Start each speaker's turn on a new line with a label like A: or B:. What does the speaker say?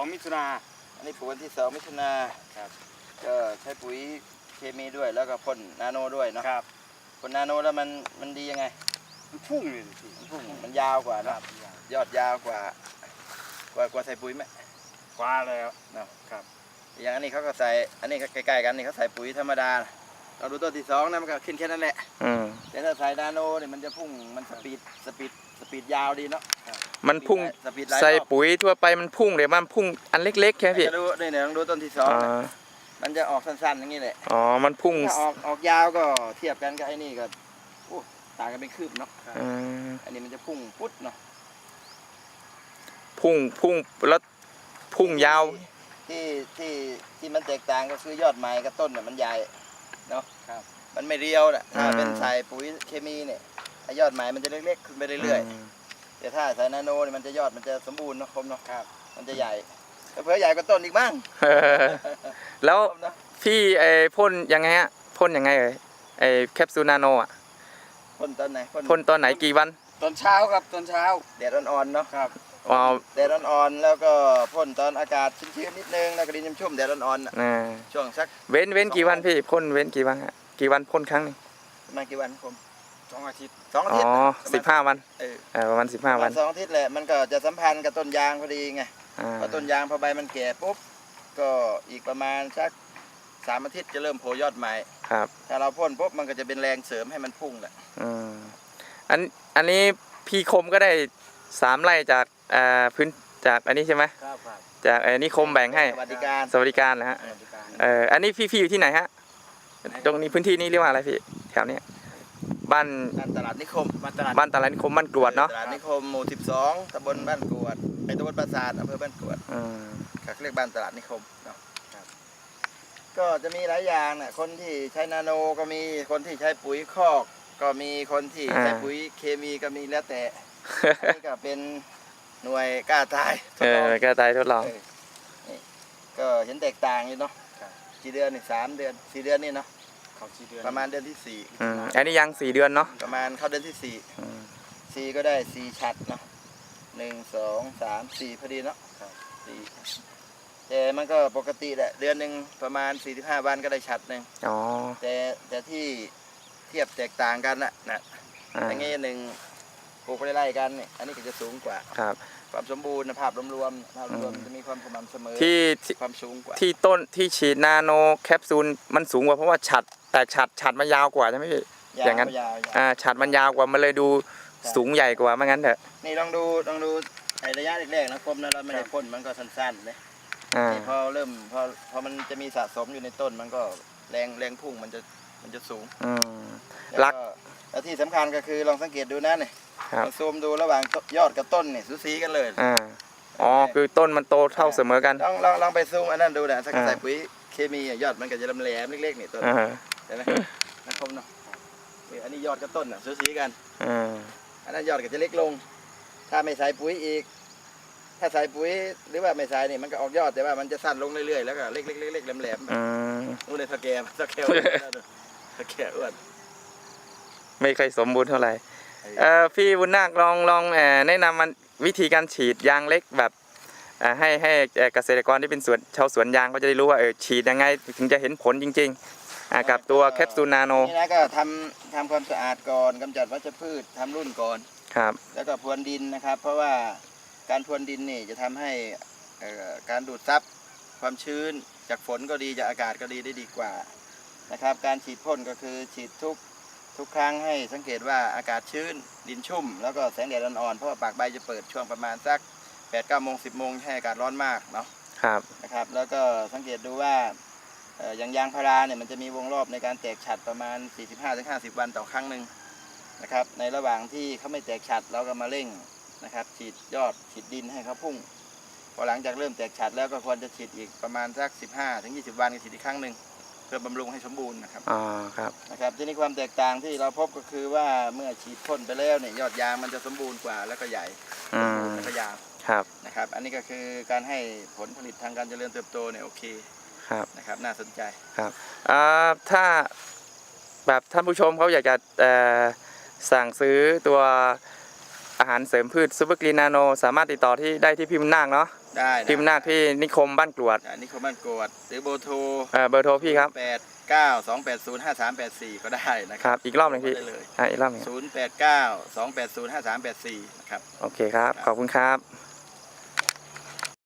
A: องมิถุนา
B: อันนี้ปลูกวันที่สองมิถุนา
A: ครับ
B: ก็ใช้ปุ๋ยเคมีด้วยแล้วก็พ่นนาโนด้วยเนาะ
A: ครับ
B: พ่นนาโนแล้วมันมันดียังไง
A: มันพุ่งเลยพี่
B: มันพุ่งมันยาวกว่า
A: ครั
B: เนาะ
A: บ
B: ยอดยาวกว่ากว่ากว่าใส่ปุ๋ยไหม
A: กว่าแล้ว
B: เนาะ
A: ครับ
B: อย่างอันนี้เขาก็ใส่อันนี้ก็ใกล้ๆกันนี่เขาใส่ปุ๋ยธรรมดาเราดูต้นที่สองนะมันก็ขึ้นแค่นั้นแหละ
C: อืม
B: แต่ถ้าใส่นาโนเนี่ยมันจะพุ่งมันสปีดสปีด สปีดยาวดีเนาะ
C: มันพุ่ง
B: สปีดหลาย
C: ใส่
B: รอบ
C: ปุ๋ยทั่วไปมันพุ่งเลยมันพุ่งอันเล็กๆแค่พี่
B: จะดูนี่เนี่ยลองดูต้นที่สอง
C: อ๋อ
B: นะมันจะออกสั้นๆอย่างนี้แหละ
C: อ๋อมันพุ่ง
B: ถ้าออกออกยาวก็เทียบกันกับไอ้นี่ก็โอ้ต่างกันเป็นคืบเนาะ
C: อืม
B: อันนี้มันจะพุ่งปุ๊ดเนาะ
C: พุ่งพุ่งแล้วพุ่งยาว
B: ที่ที่ที่มันแตกต่างก็คือยอดไม้กับต้นเนี่ยมันใหญ่เนาะ
A: ครับ
B: มันไม่เรียวน่ะถ้า
C: อืม
B: เป็นใส่ปุ๋ยเคมีเนี่ย ไอ้ยอดไม้มันจะเล็กๆขึ้นไปเรื่อยๆแต่ถ้าใส่นาโนเนี่ยมันจะยอดมันจะสมบูรณ์เนาะคมเนาะ
A: ครับ
B: มันจะใหญ่เผื่อๆใหญ่กว่าต้นอีกบ้าง
C: เออแล้ว
B: คมเนาะ
C: พี่ไอ้พ่นยังไงฮะพ่นยังไงเอ่ยไอ้แคปซูลนาโนอะ
B: พ่นตอนไหน
C: พ่นตอนไหนกี่วัน
A: ตอนเช้าครับตอนเช้า
B: แดดอ่อนๆเนาะ
A: ครับ
C: อ๋อ
B: แดดอ่อนๆแล้วก็พ่นตอนอากาศชื้นๆนิดนึงแล้วก็ดินชุ่มๆแดดอ่อนๆน่ะ
C: อ่า
B: ช่วงสัก
C: เว้นเว้นกี่วันพี่พ่นเว้นกี่วันฮะกี่วันพ่นครั้งหนึง
B: ประมาณกี่วันคม
A: สองอาทิตย์
B: สองอา
C: อ๋
B: ทิ
C: อ
B: ตย์น่ะ
C: สิบห้าวัน
B: เออ
C: เออประมาณสิบห้า
B: ประ
C: วั
B: มานณสองอาทิตย์แหละมันก็จะสัมพันธ์กับต้นยางพอดีไง
C: อ่า
B: พอต้นยางพอใบมันแก่ปุ๊บก็อีกประมาณสักสามอาทิตย์จะเริ่มโผล่ยอดใหม่
C: ครับ
B: ถ้าเราพ่นปุ๊บมันก็จะเป็นแรงเสริมให้มันพุ่งแหละ
C: อืมอันอันนี้พี่คมก็ได้สามไร่จากอ่าพื้นจากอันนี้ใช่ไหม
A: ครับครับ
C: จากไอ้นิคมแบ่งให้
B: สวัสดิการ
C: สวัสดิการนะฮะ
A: สวัสดิการ
C: เอออันนี้พี่พี่อยู่ที่ไหนฮะ ตรงนี้พื้นที่นี้เรียกว่าอะไรพี่แถวเนี้ย บ้าน
B: ด้านตลาดนิคม
A: มาตลาด
C: บ้านตลาดนิคมบ้านกรวดเนาะ
B: ตลาดนิคมหมู่12ตำบลบ้านกรวดไอ้ตำบลปราสาทอำเภอบ้านกรวด
C: อืม
B: เขาเรียกบ้านตลาดนิคมเนาะครับ ก็จะมีหลายอย่างน่ะคนที่ใช้นาโนก็มีคนที่ใช้ปุ๋ยคอก ก็มีคนที่ใช้ปุ๋ยเคมีก็มีแล้วแต่อันนี่ก็เป็นหน่วยกล้าตายท
C: เอ
B: ดล
C: อ
B: อง
C: ก็ตายทดลอง
B: เออนี่ก็เห็นแตกต่างอยู่เนาะกี่เดือนนี่สามเดือนสี่เดือนนี่เนาะ
A: เขาสี่เดือน
B: ประมาณเดือนที่สี่
C: อืมอันนี้ยังสี่เดือนเนาะ
B: ประมาณเข้าเดือนที่สี่
C: อืม
B: สี่ก็ได้สี่ชัดเนาะหนึ่งสองสามสี่พอดีเนาะสี่แต่มันก็ปกติแหละเดือนหนึ่งประมาณสี่สิบห้าวันก็ได้ชัดหนึ่ง
C: อ๋อ
B: แต่แต่ที่เทียบแตกต่างกันนะนะ
C: อ่า
B: อย่างงี้หนึ่งป ลูกไปไล่ๆกันเนี่ยอันนี้ก็จะสูงกว่า
C: ครับ
B: ความสมบูรณ์ภาพรวมๆภาพรวม
C: อืม
B: จะมีความสม่ำเสมอ
C: ที่ที่
B: ความสูงกว่า
C: ที่ต้นที่ฉีดนาโนแคปซูลมันสูงกว่าเพราะว่าฉัดแตกฉัดฉัดมันยาวกว่าใช่ไหมพี่
B: ยาว
C: อย่างนั้น
B: ยาวๆ
C: อ่าฉัดมันยาวกว่ามันเลยดูสูงใหญ่กว่าไม่งั้นเถอะ
B: นี่ลองดูลองดูไอ้ระยะแรกๆนะคมนะเราไม่ได้พ่นมันก็สั้นๆเลย
C: อ่า
B: นี่พอเริ่มพอพอมันจะมีสะสมอยู่ในต้นมันก็แรงแรงพุ่งมันจะมันจะสูง
C: อืม
B: แล้ว
C: รัก
B: แล้วที่สำคัญก็คือลองสังเกตดูนะเนี่ย
C: ครับ
B: ลองซูมดูระหว่างยอดกับต้นเนี่ยสูสีกันเลย
C: อ่าอ๋อคือต้นมันโตเท่าเสมอกัน
B: ลองลองลองไปซูมอันนั้นดูนะถ้า
C: อ่า
B: ใส่ปุ๋ยเคมีอะยอดมันก็จะลำแหลมเล็กๆนี่ต้น
C: อ่า
B: เห็นไหมนะคมเนาะนี่อันนี้ยอดกับต้นอะสูสีกัน
C: อ่า
B: อันนั้นยอดก็จะเล็กลง ถ้าไม่ใส่ปุ๋ยอีก ถ้าใส่ปุ๋ยหรือว่าไม่ใส่นี่มันก็ออกยอดแต่ว่ามันจะสั้นลงเรื่อยๆแล้วก็เล็กๆๆๆแหลมๆ
C: อืม
B: นู่นเลยสแกมสแกมสแกมอ้วน
C: ไม่ค่อยสมบูรณ์เท่าไหร่ เอ่อพี่บุญนาคลองลองเอ่อแนะนำมันวิธีการฉีดยางเล็กแบบเอ่อให้ให้เอ่อเกษตรกรที่เป็นสวนชาวสวนยางก็จะได้รู้ว่าเออฉีดยังไงถึงจะเห็นผลจริงๆอ่ากับตัวแคปซูลนาโน
B: นี่นะก็ทำทำความสะอาดก่อนกำจัดวัชพืชทำรุ่นก่อน
C: ครับ
B: แล้วก็พรวนดินนะครับ เพราะว่าการพรวนดินนี่จะทำให้เอ่อการดูดซับความชื้นจากฝนก็ดีจากอากาศก็ดีได้ดีกว่านะครับ การฉีดพ่นก็คือฉีดทุก ทุกครั้งให้สังเกตว่าอากาศชื้น ดินชุ่ม แล้วก็แสงแดดอ่อนๆเพราะว่าปากใบจะเปิดช่วงประมาณสัก8ปดเก้าโมงสิบโมงให้อากาศร้อนมากเนาะ
C: ครับ
B: นะครับ แล้วก็สังเกตดูว่าเอ่ออย่างยางพาราเนี่ยมันจะมีวงรอบในการแตกฉัดประมาณ 45-50 วันต่อครั้งหนึ่งนะครับ ในระหว่างที่เขาไม่แตกฉัดเราก็มาเร่งนะครับ ฉีดยอดฉีดดินให้เขาพุ่งพอหลังจากเริ่มแตกฉัดแล้วก็ควรจะฉีดอีกประมาณสัก 15-20 วันก็ฉีดอีกครั้งหนึ่งเพื่อบำรุงให้สมบูรณ์นะครับ
C: อ๋อครับ
B: นะครับที่นี่ความแตกต่างที่เราพบก็คือว่าเมื่อฉีดพ่นไปแล้วเนี่ยยอดยางมันจะสมบูรณ์กว่าแล้วก็ใหญ่
C: อื
B: สมบูร
C: ม
B: ณ์แล้วก็ยาว
C: ครับ
B: นะครับ อันนี้ก็คือการให้ผลผลิตทางการเจริญเติบโตเนี่ยโอเค
C: ครับ
B: นะครับน่าสนใจ
C: ครับอ่าถ้าแบบท่านผู้ชมเขาอยากจะเอ่อสั่งซื้อตัวอาหารเสริมพืชซูเปอร์กรีนนาโน สามารถติดต่อที่ได้ที่พิมพ์นาคเนาะ
B: ได้นะ
C: พี่บุญนาคที่นิคมบ้านกรวด
B: อันนี้เขาบ้านกรวดหรือโบโทร
C: เอ่อเบอร์โทรพี่ครับ
B: แปดเก้าสองแปดศูนย์ห้าสามแปดสี่ก็ได้นะค
C: ครั
B: รับบ
C: อีกรอบหนึ่งพี่
B: ได้เลย
C: อะอีกรอบหนึ่ง
B: ศูนย์แปดเก้าสองแปดศูนย์ห้าสามแปดสี่นะครับ
C: โอเคครับ ขอบคุณครับ